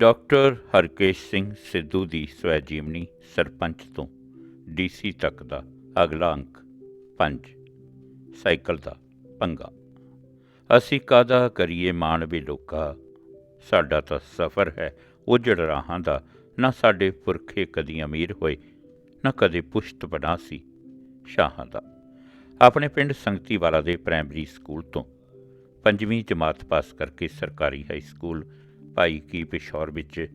Doctor Harkesh Singh Sidhu ਦੀ ਸਵੈ ਜੀਵਨੀ ਸਰਪੰਚ ਤੋਂ ਡੀਸੀ ਤੱਕ ਦਾ ਅਗਲਾ ਅੰਕ 5 ਸਾਈਕਲ ਦਾ ਪੰਗਾ। ਅਸੀਂ ਕਾਦਾ ਕਰੀਏ ਮਾਨਵੇ ਲੋਕਾ? ਸਾਡਾ ਤਾਂ ਸਫ਼ਰ ਹੈ ਉਜੜ ਰਾਹਾਂ ਦਾ, ਨਾ ਸਾਡੇ ਪੁਰਖੇ ਕਦੀ ਅਮੀਰ ਹੋਏ, ਨਾ ਕਦੇ ਪੁਸ਼ਤ ਬਣਾ ਸੀ ਸ਼ਾਹਾਂ ਦਾ। ਆਪਣੇ ਪਿੰਡ ਸੰਗਤੀ ਵਾਲਾ ਦੇ ਪ੍ਰਾਇਮਰੀ ਸਕੂਲ ਤੋਂ ਪੰਜਵੀਂ ਜਮਾਤ ਪਾਸ ਕਰਕੇ ਸਰਕਾਰੀ ਹਾਈ ਸਕੂਲ ਭਾਈ ਕੀ ਪਿਸ਼ੌਰ ਵਿੱਚ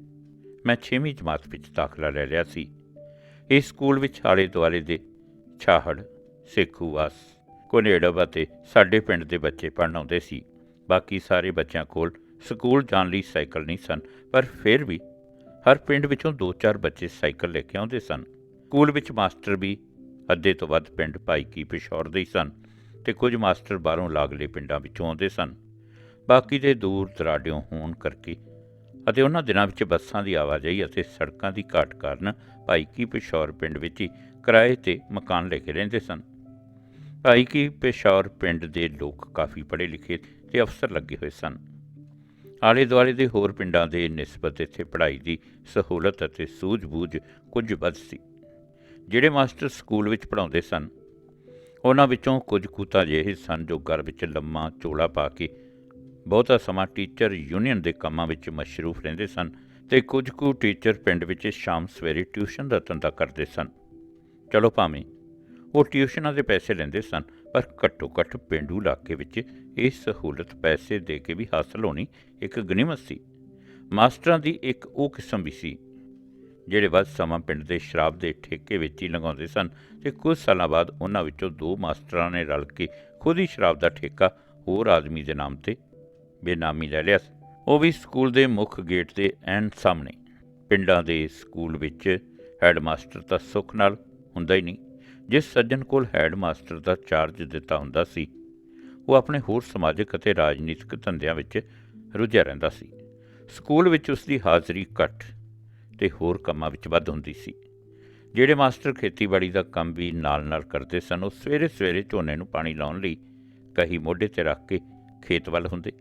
ਮੈਂ 6ਵੀਂ ਜਮਾਤ ਵਿੱਚ ਦਾਖਲਾ ਲੈ ਲਿਆ ਸੀ। ਇਸ ਸਕੂਲ ਵਿੱਚ ਆਲੇ ਦੁਆਲੇ ਦੇ ਛਾਹੜ ਸੇਖੂਵਾਸ ਕੋਨੇੜਵ ਅਤੇ ਸਾਡੇ ਪਿੰਡ ਦੇ ਬੱਚੇ ਪੜ੍ਹਨ ਆਉਂਦੇ ਸੀ। ਬਾਕੀ ਸਾਰੇ ਬੱਚਿਆਂ ਕੋਲ ਸਕੂਲ ਜਾਣ ਲਈ ਸਾਈਕਲ ਨਹੀਂ ਸਨ, ਪਰ ਫਿਰ ਵੀ ਹਰ ਪਿੰਡ ਵਿੱਚੋਂ 2-4 ਬੱਚੇ ਸਾਈਕਲ ਲੈ ਕੇ ਆਉਂਦੇ ਸਨ। ਸਕੂਲ ਵਿੱਚ ਮਾਸਟਰ ਵੀ ਅੱਧੇ ਤੋਂ ਵੱਧ ਪਿੰਡ ਭਾਈ ਕੀ ਪਿਸ਼ੌਰ ਦੇ ਹੀ ਸਨ ਤੇ ਕੁਝ ਮਾਸਟਰ ਬਾਹਰੋਂ ਲਾਗਲੇ ਪਿੰਡਾਂ ਵਿੱਚੋਂ ਆਉਂਦੇ ਸਨ। ਬਾਕੀ ਦੇ ਦੂਰ ਦਰਾਡਿਓਂ ਹੋਣ ਕਰਕੇ ਅਤੇ ਉਹਨਾਂ ਦਿਨਾਂ ਵਿੱਚ ਬੱਸਾਂ ਦੀ ਆਵਾਜਾਈ ਅਤੇ ਸੜਕਾਂ ਦੀ ਘਾਟ ਕਾਰਨ ਭਾਈ ਕੀ ਪਿਸ਼ੌਰ ਪਿੰਡ ਵਿੱਚ ਹੀ ਕਿਰਾਏ ਤੇ ਮਕਾਨ ਲੈ ਕੇ ਰਹਿੰਦੇ ਸਨ। ਭਾਈ ਕੀ ਪਿਸ਼ੌਰ ਪਿੰਡ ਦੇ ਲੋਕ ਕਾਫੀ ਪੜ੍ਹੇ ਲਿਖੇ ਤੇ ਅਫਸਰ ਲੱਗੇ ਹੋਏ ਸਨ। ਆਲੇ ਦੁਆਲੇ ਦੇ ਹੋਰ ਪਿੰਡਾਂ ਦੇ ਨਿਸਬਤ ਇੱਥੇ ਪੜ੍ਹਾਈ ਦੀ ਸਹੂਲਤ ਅਤੇ ਸੂਝ-ਬੂਝ ਕੁਝ ਵੱਧ ਸੀ। ਜਿਹੜੇ ਮਾਸਟਰ ਸਕੂਲ ਵਿੱਚ ਪੜ੍ਹਾਉਂਦੇ ਸਨ, ਉਹਨਾਂ ਵਿੱਚੋਂ ਕੁਝ ਕੁ ਤਾਂ ਅਜਿਹੇ ਸਨ ਜੋ ਘਰ ਵਿੱਚ ਲੰਮਾ ਚੋਲਾ ਪਾ ਕੇ ਬਹੁਤਾ ਸਮਾਂ ਟੀਚਰ ਯੂਨੀਅਨ ਦੇ ਕੰਮਾਂ ਵਿੱਚ ਮਸ਼ਰੂਫ ਰਹਿੰਦੇ ਸਨ ਤੇ ਕੁਝ ਕੁ ਟੀਚਰ ਪਿੰਡ ਵਿੱਚ ਸ਼ਾਮ ਸਵੇਰੇ ਟਿਊਸ਼ਨ ਦਾ ਧੰਦਾ ਕਰਦੇ ਸਨ। ਚਲੋ ਭਾਵੇਂ, ਉਹ ਟਿਊਸ਼ਨਾਂ ਦੇ ਪੈਸੇ ਲੈਂਦੇ ਸਨ, ਪਰ ਘੱਟੋ ਘੱਟ ਪਿੰਡੂ ਇਲਾਕੇ ਵਿੱਚ ਇਹ ਸਹੂਲਤ ਪੈਸੇ ਦੇ ਕੇ ਵੀ ਹਾਸਲ ਹੋਣੀ ਇੱਕ ਗਨੀਮਤ ਸੀ। ਮਾਸਟਰਾਂ ਦੀ ਇੱਕ ਉਹ ਕਿਸਮ ਵੀ ਸੀ, ਜਿਹੜੇ ਵੱਧ ਸਮਾਂ ਪਿੰਡ ਦੇ ਸ਼ਰਾਬ ਦੇ ਠੇਕੇ ਵਿੱਚ ਹੀ ਲਗਾਉਂਦੇ ਸਨ ਤੇ ਕੁਝ ਸਾਲਾਂ ਬਾਅਦ ਉਹਨਾਂ ਵਿੱਚੋਂ ਦੋ ਮਾਸਟਰਾਂ ਨੇ ਰਲ ਕੇ ਖੁਦ ਹੀ ਸ਼ਰਾਬ ਦਾ ਠੇਕਾ ਹੋਰ ਆਦਮੀ ਦੇ ਨਾਮ ਤੇ ਬੇਨਾਮੀ ਲੈ ਲਿਆ ਸੀ। ਉਹ ਵੀ ਸਕੂਲ ਦੇ ਮੁੱਖ ਗੇਟ ਦੇ ਐਨ ਸਾਹਮਣੇ। ਪਿੰਡਾਂ ਦੇ ਸਕੂਲ ਵਿੱਚ ਹੈਡਮਾਸਟਰ ਤਾਂ ਸੁੱਖ ਨਾਲ ਹੁੰਦਾ ਹੀ ਨਹੀਂ। ਜਿਸ ਸੱਜਣ ਕੋਲ ਹੈਡਮਾਸਟਰ ਦਾ ਚਾਰਜ ਦਿੱਤਾ ਹੁੰਦਾ ਸੀ, ਉਹ ਆਪਣੇ ਹੋਰ ਸਮਾਜਿਕ ਅਤੇ ਰਾਜਨੀਤਿਕ ਧੰਦਿਆਂ ਵਿੱਚ ਰੁੱਝਿਆ ਰਹਿੰਦਾ ਸੀ। ਸਕੂਲ ਵਿੱਚ ਉਸ ਦੀ ਹਾਜ਼ਰੀ ਘੱਟ ਤੇ ਹੋਰ ਕੰਮਾਂ ਵਿੱਚ ਵੱਧ ਹੁੰਦੀ ਸੀ। ਜਿਹੜੇ ਮਾਸਟਰ ਖੇਤੀਬਾੜੀ ਦਾ ਕੰਮ ਵੀ ਨਾਲ-ਨਾਲ ਕਰਦੇ ਸਨ, ਉਹ ਸਵੇਰੇ-ਸਵੇਰੇ ਝੋਨੇ ਨੂੰ ਪਾਣੀ ਲਾਉਣ ਲਈ ਕਹੀ ਮੋਢੇ ਤੇ ਰੱਖ ਕੇ ਖੇਤ ਵੱਲ ਹੁੰਦੇ।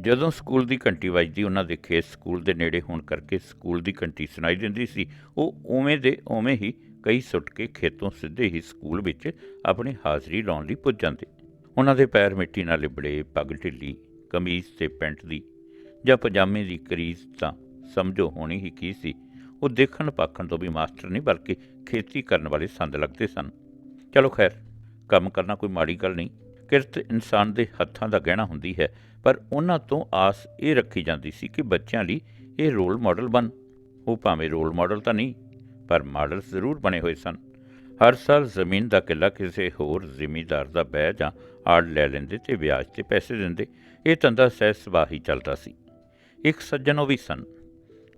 ਜਦੋਂ ਸਕੂਲ ਦੀ ਘੰਟੀ ਵੱਜਦੀ, ਉਹਨਾਂ ਦੇ ਖੇਤ ਸਕੂਲ ਦੇ ਨੇੜੇ ਹੋਣ ਕਰਕੇ ਸਕੂਲ ਦੀ ਘੰਟੀ ਸੁਣਾਈ ਦਿੰਦੀ ਸੀ। ਉਹ ਉਵੇਂ ਦੇ ਉਵੇਂ ਹੀ ਕਈ ਸੁੱਟ ਕੇ ਖੇਤੋਂ ਸਿੱਧੇ ਹੀ ਸਕੂਲ ਵਿੱਚ ਆਪਣੀ ਹਾਜ਼ਰੀ ਲਾਉਣ ਲਈ ਪੁੱਜ ਜਾਂਦੇ। ਉਹਨਾਂ ਦੇ ਪੈਰ ਮਿੱਟੀ ਨਾਲ ਲਿਬੜੇ, ਪੱਗ ਢਿੱਲੀ, ਕਮੀਜ਼ ਤੇ ਪੈਂਟ ਦੀ ਜਾਂ ਪਜਾਮੇ ਦੀ ਕਰੀਜ਼ ਤਾਂ ਸਮਝੋ ਹੋਣੀ ਹੀ ਕੀ ਸੀ। ਉਹ ਦੇਖਣ ਪਾਖਣ ਤੋਂ ਵੀ ਮਾਸਟਰ ਨਹੀਂ, ਬਲਕਿ ਖੇਤੀ ਕਰਨ ਵਾਲੇ ਸੰਦ ਲੱਗਦੇ ਸਨ। ਚਲੋ ਖੈਰ, ਕੰਮ ਕਰਨਾ ਕੋਈ ਮਾੜੀ ਗੱਲ ਨਹੀਂ। ਕਿਰਤ ਇਨਸਾਨ ਦੇ ਹੱਥਾਂ ਦਾ ਗਹਿਣਾ ਹੁੰਦੀ ਹੈ, ਪਰ ਉਹਨਾਂ ਤੋਂ ਆਸ ਇਹ ਰੱਖੀ ਜਾਂਦੀ ਸੀ ਕਿ ਬੱਚਿਆਂ ਲਈ ਇਹ ਰੋਲ ਮਾਡਲ ਬਣ। ਉਹ ਭਾਵੇਂ ਰੋਲ ਮਾਡਲ ਤਾਂ ਨਹੀਂ, ਪਰ ਮਾਡਲ ਜ਼ਰੂਰ ਬਣੇ ਹੋਏ ਸਨ। ਹਰ ਸਾਲ ਜ਼ਮੀਨ ਦਾ ਕਿੱਲਾ ਕਿਸੇ ਹੋਰ ਜ਼ਿਮੀਦਾਰ ਦਾ ਬਹਿ ਜਾਂ ਆੜ ਲੈ ਲੈਂਦੇ ਤੇ ਵਿਆਜ ਤੇ ਪੈਸੇ ਦਿੰਦੇ। ਇਹ ਧੰਦਾ ਸਹਿਜ ਸੁਭਾਅ ਹੀ ਚੱਲਦਾ ਸੀ। ਇੱਕ ਸੱਜਣ ਉਹ ਵੀ ਸਨ,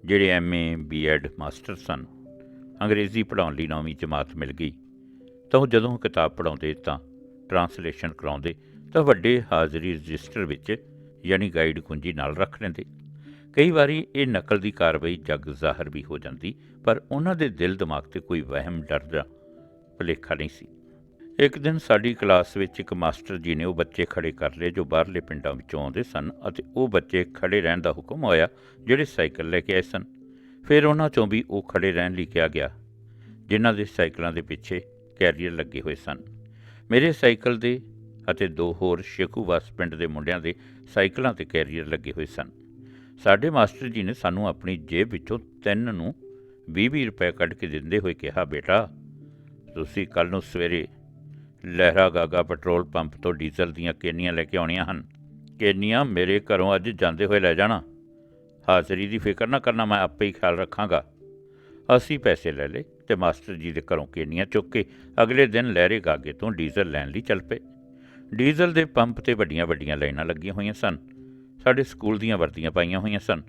ਜਿਹੜੇ ਐਮਏ ਬੀਐਡ ਮਾਸਟਰ ਸਨ। ਅੰਗਰੇਜ਼ੀ ਪੜ੍ਹਾਉਣ ਲਈ ਨੌਵੀਂ ਜਮਾਤ ਮਿਲ ਗਈ। ਤਾਂ ਉਹ ਜਦੋਂ ਕਿਤਾਬ ਪੜ੍ਹਾਉਂਦੇ ਤਾਂ ਟਰਾਂਸਲੇਸ਼ਨ ਕਰਾਉਂਦੇ ਤਾਂ ਵੱਡੇ ਹਾਜ਼ਰੀ ਰਜਿਸਟਰ ਵਿੱਚ ਯਾਨੀ ਗਾਈਡ ਕੁੰਜੀ ਨਾਲ ਰੱਖ ਲੈਂਦੇ। ਕਈ ਵਾਰੀ ਇਹ ਨਕਲ ਦੀ ਕਾਰਵਾਈ ਜੱਗ ਜ਼ਾਹਰ ਵੀ ਹੋ ਜਾਂਦੀ, ਪਰ ਉਹਨਾਂ ਦੇ ਦਿਲ ਦਿਮਾਗ ਤੇ ਕੋਈ ਵਹਿਮ, ਡਰ ਦਾ ਭੁਲੇਖਾ ਨਹੀਂ ਸੀ। ਇੱਕ ਦਿਨ ਸਾਡੀ ਕਲਾਸ ਵਿੱਚ ਇੱਕ ਮਾਸਟਰ ਜੀ ਨੇ ਉਹ ਬੱਚੇ ਖੜੇ ਕਰ ਲਏ ਜੋ ਬਾਹਰਲੇ ਪਿੰਡਾਂ ਵਿੱਚੋਂ ਆਉਂਦੇ ਸਨ ਅਤੇ ਉਹ ਬੱਚੇ ਖੜੇ ਰਹਿਣ ਦਾ ਹੁਕਮ ਹੋਇਆ ਜਿਹੜੇ ਸਾਈਕਲ ਲੈ ਕੇ ਆਏ ਸਨ। ਫਿਰ ਉਹਨਾਂ ਚੋਂ ਵੀ ਉਹ ਖੜੇ ਰਹਿਣ ਲਈ ਕਿਹਾ ਗਿਆ, ਜਿਨ੍ਹਾਂ ਦੇ ਸਾਈਕਲਾਂ ਦੇ ਪਿੱਛੇ ਕੈਰੀਅਰ ਲੱਗੇ ਹੋਏ ਸਨ। ਮੇਰੇ ਸਾਈਕਲ ਦੇ ਅਤੇ ਦੋ ਹੋਰ ਸ਼ੇਖੂਵਾਸ ਪਿੰਡ ਦੇ ਮੁੰਡਿਆਂ ਦੇ ਸਾਈਕਲਾਂ ਤੇ ਕੈਰੀਅਰ ਲੱਗੇ ਹੋਏ ਸਨ। ਸਾਡੇ ਮਾਸਟਰ ਜੀ ਨੇ ਸਾਨੂੰ ਆਪਣੀ ਜੇਬ ਵਿੱਚੋਂ ਤਿੰਨ ਨੂੰ 20-20 ਰੁਪਏ ਕੱਢ ਕੇ ਦਿੰਦੇ ਹੋਏ ਕਿਹਾ, ਬੇਟਾ, ਤੁਸੀਂ ਕੱਲ ਨੂੰ ਸਵੇਰੇ ਲਹਿਰਾ ਗਾਗਾ ਪੈਟਰੋਲ ਪੰਪ ਤੋਂ ਡੀਜ਼ਲ ਦੀਆਂ ਕੇਨੀਆਂ ਲੈ ਕੇ ਆਉਣੀਆਂ ਹਨ। ਕੇਨੀਆਂ ਮੇਰੇ ਘਰੋਂ ਅੱਜ ਜਾਂਦੇ ਹੋਏ ਲੈ ਜਾਣਾ। ਹਾਜ਼ਰੀ ਦੀ ਫਿਕਰ ਨਾ ਕਰਨਾ, ਮੈਂ ਆਪੇ ਹੀ ਖਿਆਲ ਰੱਖਾਂਗਾ। ਅਸੀਂ ਪੈਸੇ ਲੈ ਲਏ। ਤੇ ਮਾਸਟਰ ਜੀ ਦੇ ਘਰੋਂ ਕੇਨੀਆਂ ਚੁੱਕ ਕੇ ਅਗਲੇ ਦਿਨ ਲਹਿਰੇ ਗਾਗੇ ਤੋਂ ਡੀਜ਼ਲ ਲੈਣ ਲਈ ਚੱਲ ਪਏ। ਡੀਜ਼ਲ ਦੇ ਪੰਪ ਤੇ ਵੱਡੀਆਂ ਵੱਡੀਆਂ ਲਾਈਨਾਂ ਲੱਗੀਆਂ ਹੋਈਆਂ ਸਨ। ਸਾਡੇ ਸਕੂਲ ਦੀਆਂ ਵਰਦੀਆਂ ਪਾਈਆਂ ਹੋਈਆਂ ਸਨ।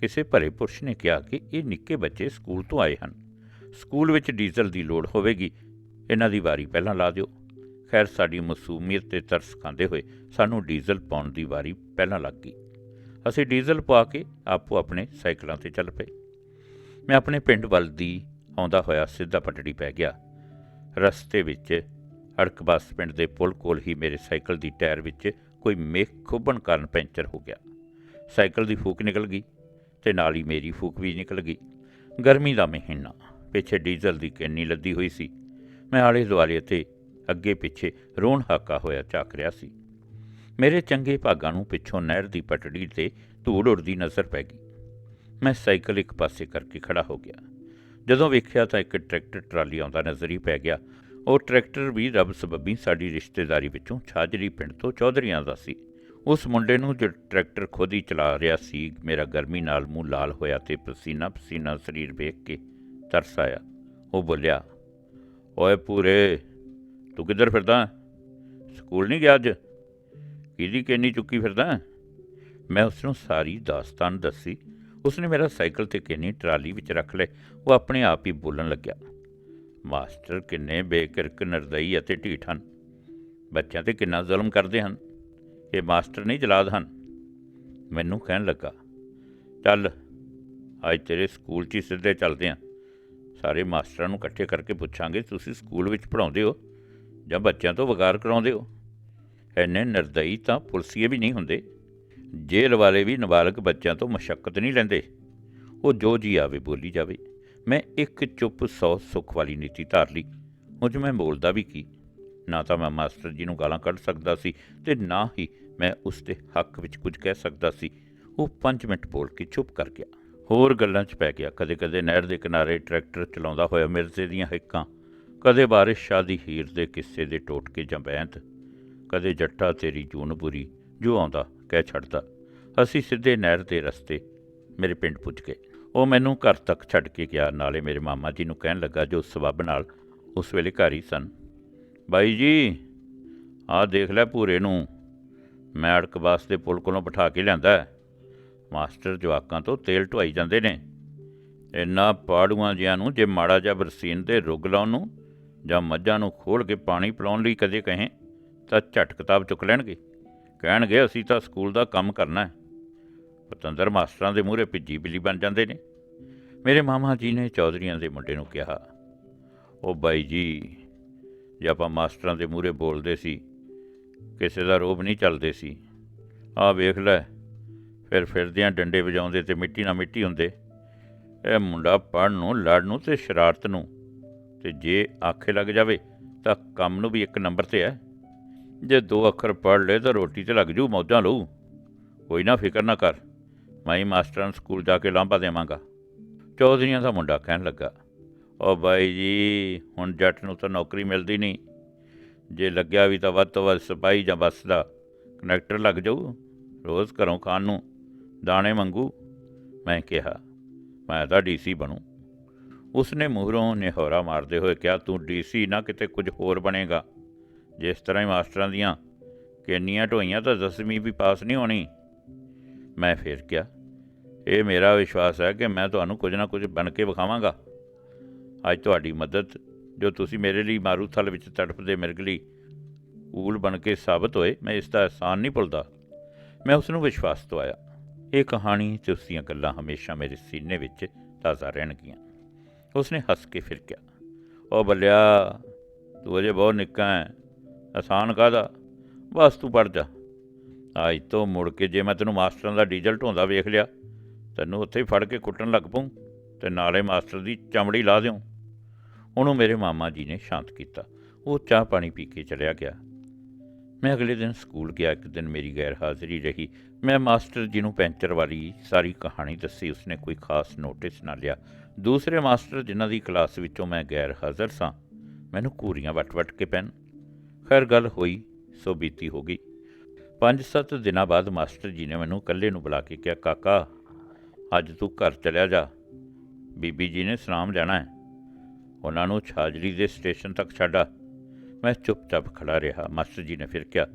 ਕਿਸੇ ਭਲੇ ਪੁਰਸ਼ ਨੇ ਕਿਹਾ ਕਿ ਇਹ ਨਿੱਕੇ ਬੱਚੇ ਸਕੂਲ ਤੋਂ ਆਏ ਹਨ। ਸਕੂਲ ਵਿੱਚ ਡੀਜ਼ਲ ਦੀ ਲੋੜ ਹੋਵੇਗੀ। ਇਹਨਾਂ ਦੀ ਵਾਰੀ ਪਹਿਲਾਂ ਲਾ ਦਿਓ। ਖੈਰ, ਸਾਡੀ ਮਸੂਮੀਅਤ ਤੇ ਤਰਸ ਖਾਂਦੇ ਹੋਏ ਸਾਨੂੰ ਡੀਜ਼ਲ ਪਾਉਣ ਦੀ ਵਾਰੀ ਪਹਿਲਾਂ ਲੱਗ ਗਈ। ਅਸੀਂ ਡੀਜ਼ਲ ਪਾ ਕੇ ਆਪੋ ਆਪਣੇ ਸਾਈਕਲਾਂ ਤੇ ਚੱਲ ਪਏ। ਮੈਂ ਆਪਣੇ ਪਿੰਡ ਵੱਲ ਦੀ ਆਉਂਦਾ ਹੋਇਆ ਸਿੱਧਾ ਪਟੜੀ ਪੈ ਗਿਆ। ਰਸਤੇ ਵਿੱਚ ਅੜਕਬਾਸ ਪਿੰਡ ਦੇ ਪੁਲ ਕੋਲ ਹੀ ਮੇਰੇ ਸਾਈਕਲ ਦੀ ਟਾਇਰ ਵਿੱਚ ਕੋਈ ਮੇਖ ਖੁੱਬਣ ਕਾਰਨ ਪੈਂਚਰ ਹੋ ਗਿਆ। ਸਾਈਕਲ ਦੀ ਫੂਕ ਨਿਕਲ ਗਈ ਤੇ ਨਾਲ ਹੀ ਮੇਰੀ ਫੂਕ ਵੀ ਨਿਕਲ ਗਈ। ਗਰਮੀ ਦਾ ਮਹੀਨਾ, ਪਿੱਛੇ ਡੀਜ਼ਲ ਦੀ ਕੈਨੀ ਲੱਦੀ ਹੋਈ ਸੀ। ਮੈਂ ਆਲੇ ਦੁਆਲੇ ਤੇ ਅੱਗੇ ਪਿੱਛੇ ਰੋਣ ਹਾਕਾ ਹੋਇਆ ਝਾਕ ਰਿਹਾ ਸੀ। ਮੇਰੇ ਚੰਗੇ ਭਾਗਾਂ ਨੂੰ ਪਿੱਛੋਂ ਨਹਿਰ ਦੀ ਪਟੜੀ ਤੇ ਧੂੜ ਉੜਦੀ ਨਜ਼ਰ ਪੈ ਗਈ। ਮੈਂ ਸਾਈਕਲ ਇੱਕ ਪਾਸੇ ਕਰਕੇ ਖੜਾ ਹੋ ਗਿਆ। ਜਦੋਂ ਵੇਖਿਆ ਤਾਂ ਇੱਕ ਟਰੈਕਟਰ ਟਰਾਲੀ ਆਉਂਦਾ ਨਜ਼ਰ ਹੀ ਪੈ ਗਿਆ। ਉਹ ਟਰੈਕਟਰ ਵੀ ਰੱਬ ਸਬੱਬੀ ਸਾਡੀ ਰਿਸ਼ਤੇਦਾਰੀ ਵਿੱਚੋਂ ਛਾਜਰੀ ਪਿੰਡ ਤੋਂ ਚੌਧਰੀਆਂ ਦਾ ਸੀ। ਉਸ ਮੁੰਡੇ ਨੂੰ ਜੋ ਟਰੈਕਟਰ ਖੁਦ ਹੀ ਚਲਾ ਰਿਹਾ ਸੀ, ਮੇਰਾ ਗਰਮੀ ਨਾਲ ਮੂੰਹ ਲਾਲ ਹੋਇਆ ਤੇ ਪਸੀਨਾ ਪਸੀਨਾ ਸਰੀਰ ਵੇਖ ਕੇ ਤਰਸ ਆਇਆ। ਉਹ ਬੋਲਿਆ, ਓਏ ਪੂਰੇ ਤੂੰ ਕਿੱਧਰ ਫਿਰਦਾ? ਸਕੂਲ ਨਹੀਂ ਗਿਆ ਅੱਜ? ਕਿਹਦੀ ਕਿੰਨੀ ਚੁੱਕੀ ਫਿਰਦਾ? ਮੈਂ ਉਸ ਨੂੰ ਸਾਰੀ ਦਾਸਤਾਨ ਦੱਸੀ। ਉਸਨੇ ਮੇਰਾ ਸਾਈਕਲ ਤੇ ਕਿੰਨੀ ਟਰਾਲੀ ਵਿੱਚ ਰੱਖ ਲਏ। ਉਹ ਆਪਣੇ ਆਪ ਹੀ ਬੋਲਣ ਲੱਗਿਆ, ਮਾਸਟਰ, ਕਿੰਨੇ ਬੇਕਿਰਕ, ਨਰਦਈ ਅਤੇ ਢੀਠ ਹਨ। ਬੱਚਿਆਂ ਤੇ ਕਿੰਨਾ ਜ਼ੁਲਮ ਕਰਦੇ ਹਨ। ਇਹ ਮਾਸਟਰ ਨਹੀਂ ਜਲਾਦ ਹਨ। ਮੈਨੂੰ ਕਹਿਣ ਲੱਗਾ, ਚੱਲ, ਅੱਜ ਤੇਰੇ ਸਕੂਲ 'ਚ ਹੀ ਸਿੱਧੇ ਚੱਲਦੇ ਹਾਂ ਸਾਰੇ ਮਾਸਟਰਾਂ ਨੂੰ ਇਕੱਠੇ ਕਰਕੇ ਪੁੱਛਾਂਗੇ, ਤੁਸੀਂ ਸਕੂਲ ਵਿੱਚ ਪੜ੍ਹਾਉਂਦੇ ਹੋ ਜਾਂ ਬੱਚਿਆਂ ਤੋਂ ਵਗਾਰ ਕਰਾਉਂਦੇ ਹੋ? ਐਨੇ ਨਰਦਈ ਤਾਂ ਪੁਲਸੀਏ ਵੀ ਨਹੀਂ ਹੁੰਦੇ। ਜੇਲ੍ਹ ਵਾਲੇ ਵੀ ਨਾਬਾਲਗ ਬੱਚਿਆਂ ਤੋਂ ਮਸ਼ੱਕਤ ਨਹੀਂ ਲੈਂਦੇ। ਉਹ ਜੋ ਜੀ ਆਵੇ ਬੋਲੀ ਜਾਵੇ। ਮੈਂ ਇੱਕ ਚੁੱਪ ਸੌ ਸੁੱਖ ਵਾਲੀ ਨੀਤੀ ਧਾਰ ਲਈ। ਉਹ ਮੈਂ ਬੋਲਦਾ ਵੀ ਕੀ? ਨਾ ਤਾਂ ਮੈਂ ਮਾਸਟਰ ਜੀ ਨੂੰ ਗਾਲਾਂ ਕੱਢ ਸਕਦਾ ਸੀ ਤੇ ਨਾ ਹੀ ਮੈਂ ਉਸ ਦੇ ਹੱਕ ਵਿੱਚ ਕੁਝ ਕਹਿ ਸਕਦਾ ਸੀ। ਉਹ 5 ਮਿੰਟ ਬੋਲ ਕੇ ਚੁੱਪ ਕਰ ਗਿਆ। ਹੋਰ ਗੱਲਾਂ 'ਚ ਪੈ ਗਿਆ। ਕਦੇ-ਕਦੇ ਨਹਿਰ ਦੇ ਕਿਨਾਰੇ ਟਰੈਕਟਰ ਚਲਾਉਂਦਾ ਹੋਇਆ ਮਿਰਜ਼ੇ ਦੀਆਂ ਹਿੱਕਾਂ। ਕਦੇ ਬਾਰਿਸ਼ ਦੀ ਹੀਰ ਦੇ ਕਿੱਸੇ ਦੇ ਟੋਟਕੇ ਜਾਂ ਬੈਂਤ। ਕਦੇ ਜੱਟਾ ਤੇਰੀ ਜੂਨ ਬੁਰੀ, ਜੋ ਆਉਂਦਾ ਕਹਿ ਛੱਡਦਾ। ਅਸੀਂ ਸਿੱਧੇ ਨਹਿਰ ਦੇ ਰਸਤੇ ਮੇਰੇ ਪਿੰਡ ਪੁੱਜ ਗਏ। ਉਹ ਮੈਨੂੰ ਘਰ ਤੱਕ ਛੱਡ ਕੇ ਗਿਆ। ਨਾਲੇ ਮੇਰੇ ਮਾਮਾ ਜੀ ਨੂੰ ਕਹਿਣ ਲੱਗਾ, ਜੋ ਸਬੱਬ ਨਾਲ ਉਸ ਵੇਲੇ ਘਰ ਹੀ ਸਨ। ਬਾਈ ਜੀ, ਆਹ ਦੇਖ ਲੈ ਭੂਰੇ ਨੂੰ। ਮੈਂ ਅੜਕ ਬਾਸ ਦੇ ਪੁਲ ਕੋਲੋਂ ਬਿਠਾ ਕੇ ਲਿਆਂਦਾ ਮਾਸਟਰ ਜਵਾਕਾਂ ਤੋਂ ਤੇਲ ਢਵਾਈ ਜਾਂਦੇ ਨੇ। ਇੰਨਾ ਪਾੜੂਆਂ ਜਿਆਂ ਨੂੰ ਜੇ ਮਾੜਾ ਜਿਹਾ ਬਰਸੀਨ ਦੇ ਰੁੱਗ ਲਾਉਣ ਨੂੰ ਜਾਂ ਮੱਝਾਂ ਨੂੰ ਖੋਲ ਕੇ ਪਾਣੀ ਪਿਲਾਉਣ ਲਈ ਕਦੇ ਕਹੇ, ਤਾਂ ਝਟ ਕਿਤਾਬ ਚੁੱਕ ਲੈਣਗੇ। ਕਹਿਣਗੇ, ਅਸੀਂ ਤਾਂ ਸਕੂਲ ਦਾ ਕੰਮ ਕਰਨਾ ਹੈ। ਪਤੰਦਰ ਮਾਸਟਰਾਂ ਦੇ ਮੂਹਰੇ ਭਿੱਜੀ ਬਿੱਲੀ ਬਣ ਜਾਂਦੇ ਨੇ। ਮੇਰੇ ਮਾਮਾ ਜੀ ਨੇ ਚੌਧਰੀਆਂ ਦੇ ਮੁੰਡੇ ਨੂੰ ਕਿਹਾ, ਉਹ ਬਾਈ ਜੀ, ਜੇ ਆਪਾਂ ਮਾਸਟਰਾਂ ਦੇ ਮੂਹਰੇ ਬੋਲਦੇ ਸੀ, ਕਿਸੇ ਦਾ ਰੋਬ ਨਹੀਂ ਚੱਲਦੇ ਸੀ। ਆਹ ਵੇਖ ਲੈ, ਫਿਰ ਫਿਰਦਿਆਂ ਡੰਡੇ ਵਜਾਉਂਦੇ ਤੇ ਮਿੱਟੀ ਨਾਲ ਮਿੱਟੀ ਹੁੰਦੇ। ਇਹ ਮੁੰਡਾ ਪੜ੍ਹਨ ਨੂੰ, ਲੜਨ ਨੂੰ ਤੇ ਸ਼ਰਾਰਤ ਨੂੰ, ਤੇ ਜੇ ਆਖੇ ਲੱਗ ਜਾਵੇ, ਤਾਂ ਕੰਮ ਨੂੰ ਵੀ ਇੱਕ ਨੰਬਰ ਤੇ ਹੈ। ਜੇ ਦੋ ਅੱਖਰ ਪੜ੍ਹ ਲਏ ਤਾਂ ਰੋਟੀ ਤੇ ਲੱਗ ਜੂ, ਮੌਜਾਂ ਲਊ। ਕੋਈ ਨਾ ਫਿਕਰ ਨਾ ਕਰ, ਮੈਂ ਹੀ ਮਾਸਟਰਾਂ ਨੂੰ ਸਕੂਲ ਜਾ ਕੇ ਲਾਂਭਾ ਦੇਵਾਂਗਾ। ਚੌਧਰੀਆਂ ਦਾ ਮੁੰਡਾ ਕਹਿਣ ਲੱਗਾ, ਓ ਬਾਈ ਜੀ, ਹੁਣ ਜੱਟ ਨੂੰ ਤਾਂ ਨੌਕਰੀ ਮਿਲਦੀ ਨਹੀਂ। ਜੇ ਲੱਗਿਆ ਵੀ ਤਾਂ ਵੱਧ ਤੋਂ ਵੱਧ ਸਿਪਾਹੀ ਜਾਂ ਬੱਸ ਦਾ ਕਨੈਕਟਰ ਲੱਗ ਜਾਊ, ਰੋਜ਼ ਘਰੋਂ ਖਾਣ ਨੂੰ ਦਾਣੇ ਮੰਗੂ। ਮੈਂ ਕਿਹਾ, ਮੈਂ ਤਾਂ ਡੀਸੀ ਬਣੂ। ਉਸਨੇ ਮੂਹਰੋਂ ਨਿਹੋਰਾ ਮਾਰਦੇ ਹੋਏ ਕਿਹਾ, ਤੂੰ ਡੀਸੀ ਨਾ ਕਿਤੇ ਕੁਝ ਹੋਰ ਬਣੇਗਾ। ਜਿਸ ਤਰ੍ਹਾਂ ਹੀ ਮਾਸਟਰਾਂ ਦੀਆਂ। ਕਿੰਨੀਆਂ ਢੋਈਆਂ ਤਾਂ ਦਸਵੀਂ ਵੀ ਪਾਸ ਨਹੀਂ ਹੋਣੀ। ਮੈਂ ਫੇਰ ਕਿਹਾ, ਇਹ ਮੇਰਾ ਵਿਸ਼ਵਾਸ ਹੈ ਕਿ ਮੈਂ ਤੁਹਾਨੂੰ ਕੁਝ ਨਾ ਕੁਝ ਬਣ ਕੇ ਵਿਖਾਵਾਂਗਾ। ਅੱਜ ਤੁਹਾਡੀ ਮਦਦ, ਜੋ ਤੁਸੀਂ ਮੇਰੇ ਲਈ ਮਾਰੂਥਲ ਵਿੱਚ ਤੜਫਦੇ ਮਿਰਗਲੀ ਊਲ ਬਣ ਕੇ ਸਾਬਤ ਹੋਏ, ਮੈਂ ਇਸ ਦਾ ਅਹਿਸਾਨ ਨਹੀਂ ਭੁੱਲਦਾ। ਮੈਂ ਉਸ ਨੂੰ ਵਿਸ਼ਵਾਸ ਦਵਾਇਆ। ਇਹ ਕਹਾਣੀ ਤੇ ਉਸ ਦੀਆਂ ਗੱਲਾਂ ਹਮੇਸ਼ਾ ਮੇਰੇ ਸੀਨੇ ਵਿੱਚ ਤਾਜ਼ਾ ਰਹਿਣਗੀਆਂ। ਉਸਨੇ ਹੱਸ ਕੇ ਫਿਰ ਕਿਹਾ ਉਹ ਬੱਲਿਆ, ਤੂੰ ਅਜੇ ਬਹੁਤ ਨਿੱਕਾ ਹੈ। ਆਸਾਨ ਕਾਹਦਾ? ਬਸ ਤੂੰ ਪੜ ਜਾ। ਅੱਜ ਤੋਂ ਮੁੜ ਕੇ ਜੇ ਮੈਂ ਤੈਨੂੰ ਮਾਸਟਰਾਂ ਦਾ ਡੀਜ਼ਲ ਢੋਂਦਾ ਵੇਖ ਲਿਆ, ਤੈਨੂੰ ਉੱਥੇ ਹੀ ਫੜ ਕੇ ਕੁੱਟਣ ਲੱਗ ਪਊ ਤੇ ਨਾਲੇ ਮਾਸਟਰ ਦੀ ਚਮੜੀ ਲਾ ਦਿਓ ਉਹਨੂੰ ਮੇਰੇ ਮਾਮਾ ਜੀ ਨੇ ਸ਼ਾਂਤ ਕੀਤਾ। ਉਹ ਚਾਹ ਪਾਣੀ ਪੀ ਕੇ ਚਲਿਆ ਗਿਆ। ਮੈਂ ਅਗਲੇ ਦਿਨ ਸਕੂਲ ਗਿਆ। ਇੱਕ ਦਿਨ ਮੇਰੀ ਗੈਰ ਹਾਜ਼ਰੀ ਰਹੀ। ਮੈਂ ਮਾਸਟਰ ਜੀ ਨੂੰ ਪੈਂਚਰ ਵਾਲੀ ਸਾਰੀ ਕਹਾਣੀ ਦੱਸੀ। ਉਸਨੇ ਕੋਈ ਖਾਸ ਨੋਟਿਸ ਨਾ ਲਿਆ। ਦੂਸਰੇ ਮਾਸਟਰ ਜਿਨ੍ਹਾਂ ਦੀ ਕਲਾਸ ਵਿੱਚੋਂ ਮੈਂ ਗੈਰ ਹਾਜ਼ਰ ਸਾਂ, ਮੈਨੂੰ ਕੂਰੀਆਂ ਵਟ-ਵਟ ਕੇ ਪੈਣ। ਖੈਰ ਗੱਲ ਹੋਈ, ਸੋ ਬੀਤੀ ਹੋ ਗਈ। ਪੰਜ ਸੱਤ ਦਿਨਾਂ ਬਾਅਦ ਮਾਸਟਰ ਜੀ ਨੇ ਮੈਨੂੰ ਇਕੱਲੇ ਨੂੰ ਬੁਲਾ ਕੇ ਕਿਹਾ, ਕਾਕਾ, ਅੱਜ ਤੂੰ ਘਰ ਚਲਿਆ ਜਾ। ਬੀਬੀ ਜੀ ਨੇ ਸਨਾਮ ਜਾਣਾ ਹੈ। ਉਹਨਾਂ ਨੂੰ ਛਾਜਲੀ ਦੇ ਸਟੇਸ਼ਨ ਤੱਕ ਛੱਡਾ। ਮੈਂ ਚੁੱਪਚਾਪ ਖੜਾ ਰਿਹਾ। ਮਾਸਟਰ ਜੀ ਨੇ ਫਿਰ ਕਿਹਾ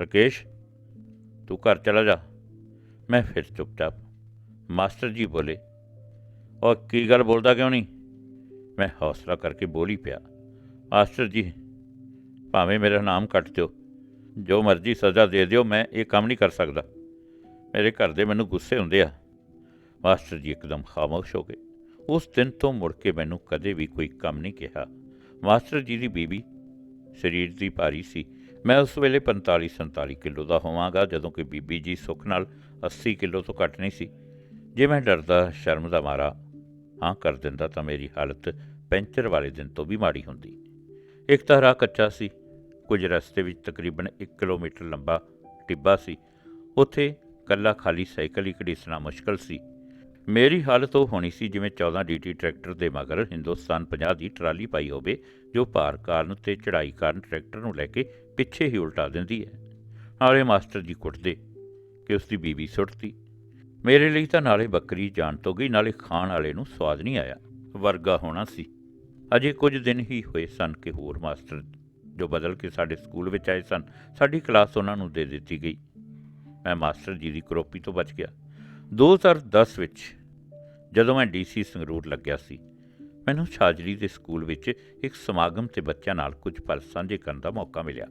ਰਕੇਸ਼ ਤੂੰ ਘਰ ਚਲਾ ਜਾ। ਮੈਂ ਫਿਰ ਚੁੱਪਚਾਪ, ਮਾਸਟਰ ਜੀ ਬੋਲੇ ਉਹ ਕੀ ਗੱਲ ਬੋਲਦਾ ਕਿਉਂ ਨਹੀਂ? ਮੈਂ ਹੌਸਲਾ ਕਰਕੇ ਬੋਲੀ ਪਿਆ, ਮਾਸਟਰ ਜੀ ਭਾਵੇਂ ਮੇਰਾ ਨਾਮ ਕੱਟ ਦਿਓ। ਜੋ ਮਰਜ਼ੀ ਸਜ਼ਾ ਦੇ ਦਿਓ, ਮੈਂ ਇਹ ਕੰਮ ਨਹੀਂ ਕਰ ਸਕਦਾ। ਮੇਰੇ ਘਰ ਦੇ ਮੈਨੂੰ ਗੁੱਸੇ ਹੁੰਦੇ ਆ। ਮਾਸਟਰ ਜੀ ਇੱਕਦਮ ਖਾਮੋਸ਼ ਹੋ ਗਏ। ਉਸ ਦਿਨ ਤੋਂ ਮੁੜ ਕੇ ਮੈਨੂੰ ਕਦੇ ਵੀ ਕੋਈ ਕੰਮ ਨਹੀਂ ਕਿਹਾ। ਮਾਸਟਰ ਜੀ ਦੀ ਬੀਬੀ ਸਰੀਰ ਦੀ ਭਾਰੀ ਸੀ। ਮੈਂ ਉਸ ਵੇਲੇ 45 47 ਕਿਲੋ ਦਾ ਹੋਵਾਂਗਾ, ਜਦੋਂ ਕਿ ਬੀਬੀ ਜੀ ਸੁੱਖ ਨਾਲ 80 ਕਿਲੋ ਤੋਂ ਘੱਟ ਨਹੀਂ ਸੀ। ਜੇ ਮੈਂ ਡਰਦਾ, ਸ਼ਰਮ ਦਾ ਮਾਰਾ ਹਾਂ ਕਰ ਦਿੰਦਾ ਤਾਂ ਮੇਰੀ ਹਾਲਤ ਪੈਂਚਰ ਵਾਲੇ ਦਿਨ ਤੋਂ ਵੀ ਮਾੜੀ ਹੁੰਦੀ। ਇੱਕ ਤਾਂ ਰਾਹ ਕੱਚਾ ਸੀ। ਕੁਝ ਰਸਤੇ ਵਿੱਚ ਤਕਰੀਬਨ 1 ਕਿਲੋਮੀਟਰ ਲੰਬਾ ਟਿੱਬਾ ਸੀ। ਉੱਥੇ ਕੱਲਾ ਖਾਲੀ ਸਾਈਕਲ ਹੀ ਘੜੀਸਣਾ ਮੁਸ਼ਕਲ ਸੀ। ਮੇਰੀ ਹਾਲਤ ਉਹ ਹੋਣੀ ਸੀ ਜਿਵੇਂ 14 ਡੀਟੀ ਟਰੈਕਟਰ ਦੇ ਮਗਰ ਹਿੰਦੁਸਤਾਨ 50 ਦੀ ਟਰਾਲੀ ਪਾਈ ਹੋਵੇ, ਜੋ ਭਾਰ ਕਾਰਨ ਤੇ ਚੜ੍ਹਾਈ ਕਾਰਨ ਟਰੈਕਟਰ ਨੂੰ ਲੈ ਕੇ ਪਿੱਛੇ ਹੀ ਉਲਟਾ ਦਿੰਦੀ ਹੈ। ਨਾਲੇ ਮਾਸਟਰ ਜੀ ਕੁੱਟਦੇ ਕਿ ਉਸ ਦੀ ਬੀਬੀ ਸੁੱਟਦੀ ਮੇਰੇ ਲਈ ਤਾਂ ਨਾਲੇ ਬੱਕਰੀ ਜਾਣ ਤੋਂ ਗਈ, ਨਾਲੇ ਖਾਣ ਵਾਲੇ ਨੂੰ ਸਵਾਦ ਨਹੀਂ ਆਇਆ। ਵਰਗਾ ਹੋਣਾ ਸੀ। ਅਜੇ ਕੁਝ ਦਿਨ ਹੀ ਹੋਏ ਸਨ ਕਿ ਹੋਰ ਮਾਸਟਰ ਜੋ ਬਦਲ ਕੇ ਸਾਡੇ ਸਕੂਲ ਵਿੱਚ ਆਏ ਸਨ, ਸਾਡੀ ਕਲਾਸ ਉਹਨਾਂ ਨੂੰ ਦੇ ਦਿੱਤੀ ਗਈ। ਮੈਂ ਮਾਸਟਰ ਜੀ ਦੀ ਕਰੋਪੀ ਤੋਂ ਬਚ ਗਿਆ। 2010 ਵਿੱਚ ਜਦੋਂ ਮੈਂ ਡੀਸੀ ਸੰਗਰੂਰ ਲੱਗਿਆ ਸੀ, ਮੈਨੂੰ ਛਾਜਰੀ ਦੇ ਸਕੂਲ ਵਿੱਚ ਇੱਕ ਸਮਾਗਮ ਤੇ ਬੱਚਿਆਂ ਨਾਲ ਕੁਝ ਪਲ ਸਾਂਝੇ ਕਰਨ ਦਾ ਮੌਕਾ ਮਿਲਿਆ।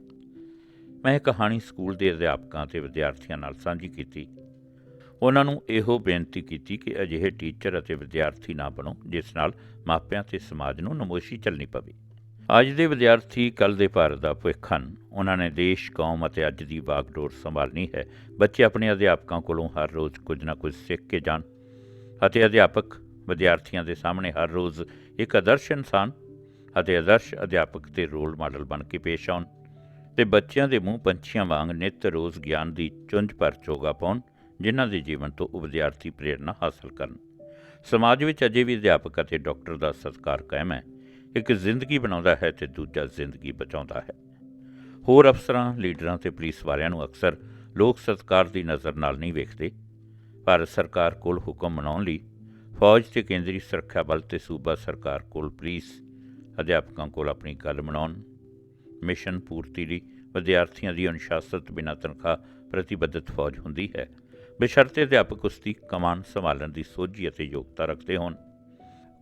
ਮੈਂ ਇਹ ਕਹਾਣੀ ਸਕੂਲ ਦੇ ਅਧਿਆਪਕਾਂ ਤੇ ਵਿਦਿਆਰਥੀਆਂ ਨਾਲ ਸਾਂਝੀ ਕੀਤੀ। ਉਹਨਾਂ ਨੂੰ ਇਹੋ ਬੇਨਤੀ ਕੀਤੀ ਕਿ ਅਜਿਹੇ ਟੀਚਰ ਅਤੇ ਵਿਦਿਆਰਥੀ ਨਾ ਬਣੋ, ਜਿਸ ਨਾਲ ਮਾਪਿਆਂ ਤੇ ਸਮਾਜ ਨੂੰ ਨਮੋਸ਼ੀ ਚੱਲਣੀ ਪਵੇ। ਅੱਜ ਦੇ ਵਿਦਿਆਰਥੀ ਕੱਲ ਦੇ ਭਾਰਤ ਦਾ ਭਵਿੱਖ ਹਨ। ਉਹਨਾਂ ਨੇ ਦੇਸ਼, ਕੌਮ ਅਤੇ ਅੱਜ ਦੀ ਬਾਗਡੋਰ ਸੰਭਾਲਣੀ ਹੈ। ਬੱਚੇ ਆਪਣੇ ਅਧਿਆਪਕਾਂ ਕੋਲੋਂ ਹਰ ਰੋਜ਼ ਕੁਝ ਨਾ ਕੁਝ ਸਿੱਖ ਕੇ ਜਾਣ ਅਤੇ ਅਧਿਆਪਕ ਵਿਦਿਆਰਥੀਆਂ ਦੇ ਸਾਹਮਣੇ ਹਰ ਰੋਜ਼ ਇੱਕ ਆਦਰਸ਼ ਇਨਸਾਨ ਅਤੇ ਆਦਰਸ਼ ਅਧਿਆਪਕ 'ਤੇ ਰੋਲ ਮਾਡਲ ਬਣ ਕੇ ਪੇਸ਼ ਆਉਣ ਤੇ ਬੱਚਿਆਂ ਦੇ ਮੂੰਹ ਪੰਛੀਆਂ ਵਾਂਗ ਨਿੱਤ ਰੋਜ਼ ਗਿਆਨ ਦੀ ਚੁੰਝ ਭਰ ਚੋਗਾ ਪਾਉਣ, ਜਿਨ੍ਹਾਂ ਦੇ ਜੀਵਨ ਤੋਂ ਉਹ ਵਿਦਿਆਰਥੀ ਪ੍ਰੇਰਣਾ ਹਾਸਲ ਕਰਨ। ਸਮਾਜ ਵਿੱਚ ਅਜੇ ਵੀ ਅਧਿਆਪਕ ਅਤੇ ਡਾਕਟਰ ਦਾ ਸਤਿਕਾਰ ਕਾਇਮ ਹੈ। ਇੱਕ ਜ਼ਿੰਦਗੀ ਬਣਾਉਂਦਾ ਹੈ ਤੇ ਦੂਜਾ ਜ਼ਿੰਦਗੀ ਬਚਾਉਂਦਾ ਹੈ। ਹੋਰ ਅਫਸਰਾਂ, ਲੀਡਰਾਂ ਤੇ ਪੁਲਿਸ ਵਾਲਿਆਂ ਨੂੰ ਅਕਸਰ ਲੋਕ ਸਤਿਕਾਰ ਦੀ ਨਜ਼ਰ ਨਾਲ ਨਹੀਂ ਵੇਖਦੇ। ਭਾਰਤ ਸਰਕਾਰ ਕੋਲ ਹੁਕਮ ਮਨਾਉਣ ਲਈ ਫੌਜ ਤੇ ਕੇਂਦਰੀ ਸੁਰੱਖਿਆ ਬਲ ਤੇ ਸੂਬਾ ਸਰਕਾਰ ਕੋਲ ਪੁਲਿਸ ਅਧਿਆਪਕਾਂ ਕੋਲ ਆਪਣੀ ਗੱਲ ਮਨਾਉਣ, ਮਿਸ਼ਨ ਪੂਰਤੀ ਲਈ ਵਿਦਿਆਰਥੀਆਂ ਦੀ ਅਨੁਸ਼ਾਸਤ ਬਿਨਾਂ ਤਨਖਾਹ ਪ੍ਰਤੀਬੱਧਤ ਫੌਜ ਹੁੰਦੀ ਹੈ। ਬਸ਼ਰਤੇ ਅਧਿਆਪਕ ਉਸ ਦੀ ਕਮਾਨ ਸੰਭਾਲਣ ਦੀ ਸੋਝੀ ਅਤੇ ਯੋਗਤਾ ਰੱਖਦੇ ਹੋਣ।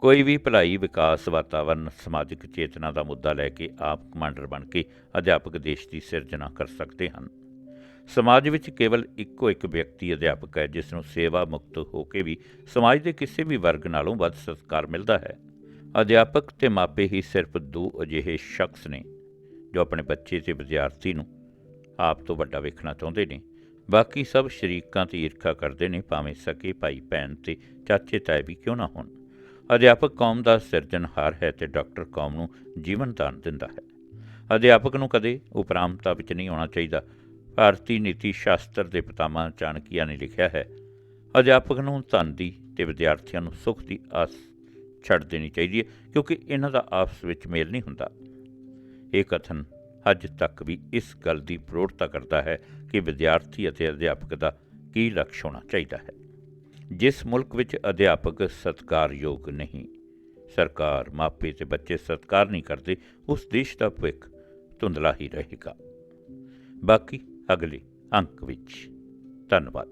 ਕੋਈ ਵੀ ਭਲਾਈ, ਵਿਕਾਸ ਵਾਤਾਵਰਣ ਸਮਾਜਿਕ ਚੇਤਨਾ ਦਾ ਮੁੱਦਾ ਲੈ ਕੇ ਆਪ ਕਮਾਂਡਰ ਬਣ ਕੇ ਅਧਿਆਪਕ ਦੇਸ਼ ਦੀ ਸਿਰਜਣਾ ਕਰ ਸਕਦੇ ਹਨ। ਸਮਾਜ ਵਿੱਚ ਕੇਵਲ ਇੱਕੋ ਇੱਕ ਵਿਅਕਤੀ ਅਧਿਆਪਕ ਹੈ, ਜਿਸ ਨੂੰ ਸੇਵਾ ਮੁਕਤ ਹੋ ਕੇ ਵੀ ਸਮਾਜ ਦੇ ਕਿਸੇ ਵੀ ਵਰਗ ਨਾਲੋਂ ਵੱਧ ਸਤਿਕਾਰ ਮਿਲਦਾ ਹੈ। ਅਧਿਆਪਕ ਤੇ ਮਾਪੇ ਹੀ ਸਿਰਫ ਦੋ ਅਜਿਹੇ ਸ਼ਖਸ ਨੇ, ਜੋ ਆਪਣੇ ਬੱਚੇ ਤੇ ਵਿਦਿਆਰਥੀ ਨੂੰ ਆਪ ਤੋਂ ਵੱਡਾ ਵੇਖਣਾ ਚਾਹੁੰਦੇ ਨੇ। ਬਾਕੀ ਸਭ ਸ਼ਰੀਕਾਂ ਤੇ ਈਰਖਾ ਕਰਦੇ ਨੇ, ਭਾਵੇਂ ਸਕੇ ਭਾਈ ਭੈਣ ਤੇ ਚਾਚੇ ਤਾਏ ਵੀ ਕਿਉਂ ਨਾ ਹੋਣ। ਅਧਿਆਪਕ ਕੌਮ ਦਾ ਸਿਰਜਣਹਾਰ ਹੈ ਤੇ ਡਾਕਟਰ ਕੌਮ ਨੂੰ ਜੀਵਨ ਦਾਨ ਦਿੰਦਾ ਹੈ। ਅਧਿਆਪਕ ਨੂੰ ਕਦੇ ਉਪਰਾਮਤਾ ਵਿੱਚ ਨਹੀਂ ਆਉਣਾ ਚਾਹੀਦਾ। ਭਾਰਤੀ ਨੀਤੀ ਸ਼ਾਸਤਰ ਦੇ ਪਿਤਾਮਾ ਚਾਣਕੀਆ ਨੇ ਲਿਖਿਆ ਹੈ, ਅਧਿਆਪਕ ਨੂੰ ਧਨ ਦੀ ਤੇ ਵਿਦਿਆਰਥੀਆਂ ਨੂੰ ਸੁੱਖ ਦੀ ਆਸ ਛੱਡ ਦੇਣੀ ਚਾਹੀਦੀ ਹੈ, ਕਿਉਂਕਿ ਇਹਨਾਂ ਦਾ ਆਪਸ ਵਿੱਚ ਮੇਲ ਨਹੀਂ ਹੁੰਦਾ। ਇਹ ਕਥਨ ਅੱਜ ਤੱਕ ਵੀ ਇਸ ਗੱਲ ਦੀ ਪ੍ਰੋੜਤਾ ਕਰਦਾ ਹੈ ਕਿ ਵਿਦਿਆਰਥੀ ਅਤੇ ਅਧਿਆਪਕ ਦਾ ਕੀ ਲਕਸ਼ ਹੋਣਾ ਚਾਹੀਦਾ ਹੈ। ਜਿਸ ਮੁਲਕ ਵਿੱਚ ਅਧਿਆਪਕ ਸਤਕਾਰਯੋਗ ਨਹੀਂ, ਸਰਕਾਰ ਮਾਪੇ ਤੇ ਬੱਚੇ ਸਤਕਾਰ ਨਹੀਂ ਕਰਦੇ, ਉਸ ਦੇਸ਼ ਦਾ ਭਵਿੱਖ ਧੁੰਦਲਾ ਹੀ ਰਹੇਗਾ। ਬਾਕੀ ਅਗਲੇ ਅੰਕ ਵਿੱਚ, ਧੰਨਵਾਦ।